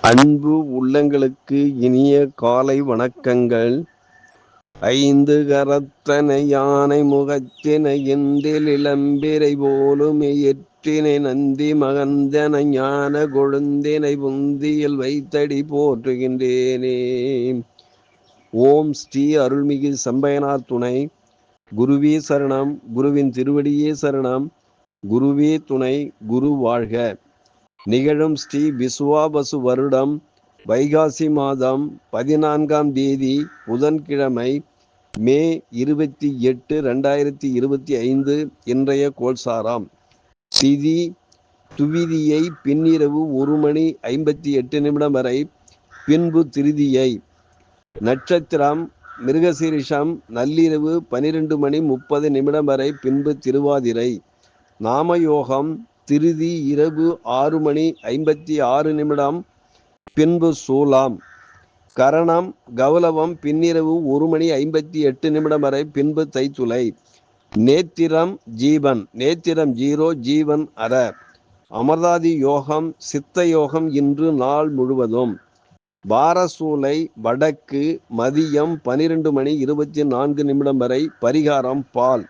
அன்பு உள்ளங்களுக்கு இனிய காலை வணக்கங்கள். ஐந்து கரத்தனை யானை முகத்தினை எந்தில் இளம்பிரை போலும் எற்றினை நந்தி மகந்தனை ஞான கொழுந்தினை புந்தியில் வைத்தடி போற்றுகின்றேனே. ஓம் ஸ்ரீ அருள்மிகு சம்பயனார் துணை. குருவே சரணம். குருவின் திருவடியே சரணம். குருவே துணை. குரு வாழ்க. நிகழும் ஸ்ரீ விசுவாபசு வருடம் வைகாசி மாதம் பதினான்காம் தேதி புதன்கிழமை மே இருபத்தி எட்டு ரெண்டாயிரத்தி இருபத்தி ஐந்து இன்றைய கோல்சாராம் திதி துவிதியை பின்னிரவு ஒரு மணி ஐம்பத்தி எட்டு நிமிடம் வரை பின்பு திருதியை. நட்சத்திரம் மிருகசீரிஷம் நள்ளிரவு பனிரெண்டு மணி முப்பது நிமிடம் வரை பின்பு திருவாதிரை. நாமயோகம் திருதி இரவு ஆறு மணி ஐம்பத்தி ஆறு நிமிடம். பின்பு சூலாம். கரணம் கௌலவம் பின்னிரவு ஒரு மணி ஐம்பத்தி எட்டு நிமிடம் வரை பின்பு தைத்துலை நேத்திரம் ஜீவன். நேத்திரம் ஜீரோ ஜீவன் அற. அமர்தாதி யோகம் சித்த யோகம் இன்று நாள் முழுவதும். வாரசூலை வடக்கு மதியம் பனிரெண்டு மணி இருபத்தி நான்கு நிமிடம் வரை பரிகாரம் பால்.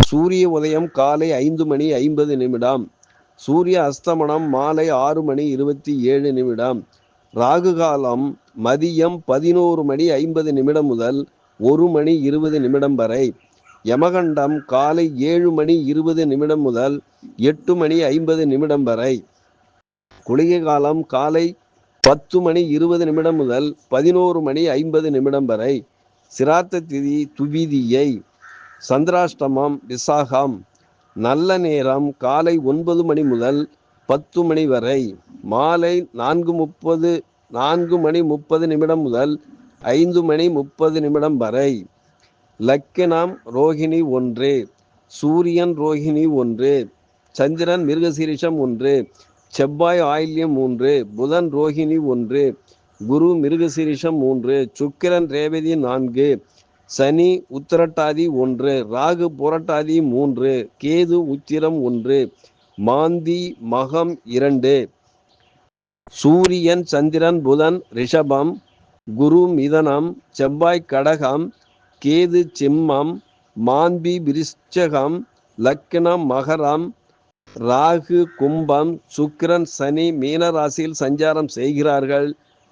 சூரிய உதயம் காலை ஐந்து மணி ஐம்பது நிமிடம். சூரிய அஸ்தமனம் மாலை ஆறு மணி இருபத்தி ஏழு நிமிடம். ராகு காலம் மதியம் பதினோரு மணி ஐம்பது நிமிடம் முதல் ஒரு மணி இருபது நிமிடம் வரை. யமகண்டம் காலை ஏழு மணி இருபது நிமிடம் முதல் எட்டு மணி ஐம்பது நிமிடம் வரை. குளிகை காலம் காலை பத்து மணி இருபது நிமிடம் முதல் பதினோரு மணி ஐம்பது நிமிடம் வரை. சிராத்த திதி துவிதியை. சந்திராஷ்டமம் விசாகம். நல்ல நேரம் காலை ஒன்பது மணி முதல் பத்து மணி வரை. மாலை நான்கு முப்பது நான்கு மணி முப்பது நிமிடம் முதல் ஐந்து மணி முப்பது நிமிடம் வரை. லக்கினம் ரோஹிணி ஒன்று சூரியன் ரோஹிணி ஒன்று சந்திரன் மிருகசீரிஷம் ஒன்று செவ்வாய் ஆயில்யம் மூன்று புதன் ரோஹிணி ஒன்று குரு மிருகசீரிஷம் மூன்று சுக்கிரன் ரேவதி நான்கு சனி உத்திரட்டாதி ஒன்று ராகு புரட்டாதி மூன்று கேது உத்திரம் ஒன்று மாந்தி மகம் இரண்டு சூரியன் சந்திரன் புதன் ரிஷபம் குரு மிதனம் செவ்வாய் கடகம் கேது சிம்மம் மாந்தி விருச்சகம் லக்னம் மகரம் ராகு கும்பம் சுக்கிரன் சனி மீனராசியில் சஞ்சாரம் செய்கிறார்கள்.